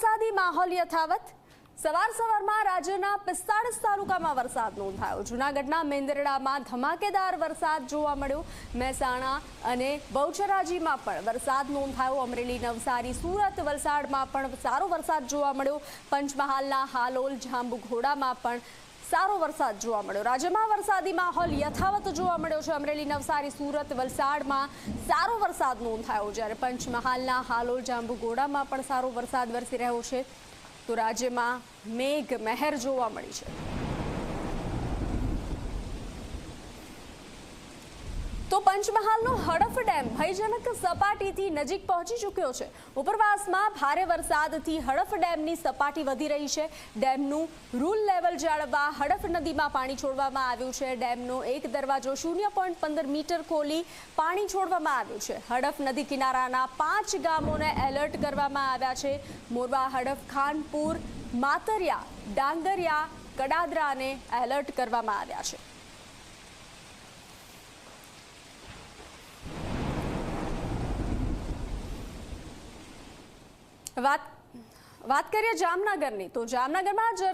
વરસાદી માહોલ યથાવત. સવાર સવારમાં રાજ્યના પિસ્તાળીસ તાલુકામાં વરસાદ નોંધાયો. જૂનાગઢના મેંદરડામાં ધમાકેદાર વરસાદ જોવા મળ્યો. મહેસાણા અને બહુચરાજીમાં પણ વરસાદ નોંધાયો. અમરેલી, નવસારી, સુરત વલસાડમાં પણ સારો વરસાદ જોવા મળ્યો. પંચમહાલના હાલોલ, જાંબુઘોડામાં પણ સારો વરસાદ જોવા મળ્યો. રાજ્યમાં વરસાદી માહોલ યથાવત જોવા મળ્યો છે. અમરેલી, નવસારી, સુરત, વલસાડમાં સારો વરસાદ નોંધાયો જ્યારે પંચમહાલના હાલોલ, જાંબુઘોડામાં પણ સારો વરસાદ વરસી રહ્યો છે. તો રાજ્યમાં મેઘ મહેર જોવા મળી છે. તો પંચમહાલનો હડફ ડેમ ભયજનક સપાટીથી નજીક પહોંચી ચૂક્યો છે. ઉપરવાસમાં ભારે વરસાદથી હડફ ડેમની સપાટી વધી રહી છે. ડેમનું રૂલ લેવલ જાળવવા હડફ નદીમાં પાણી છોડવામાં આવ્યું છે. ડેમનો એક દરવાજો શૂન્ય પોઈન્ટ પંદર મીટર ખોલી પાણી છોડવામાં આવ્યું છે. હડફ નદી કિનારાના પાંચ ગામોને એલર્ટ કરવામાં આવ્યા છે. મોરવા હડફ ખાનપુર, માતરિયા, ડાંગરિયા, કડાદરાને એલર્ટ કરવામાં આવ્યા છે. વાત વાત કરીએ જામનગરની. તો જામનગરમાં જ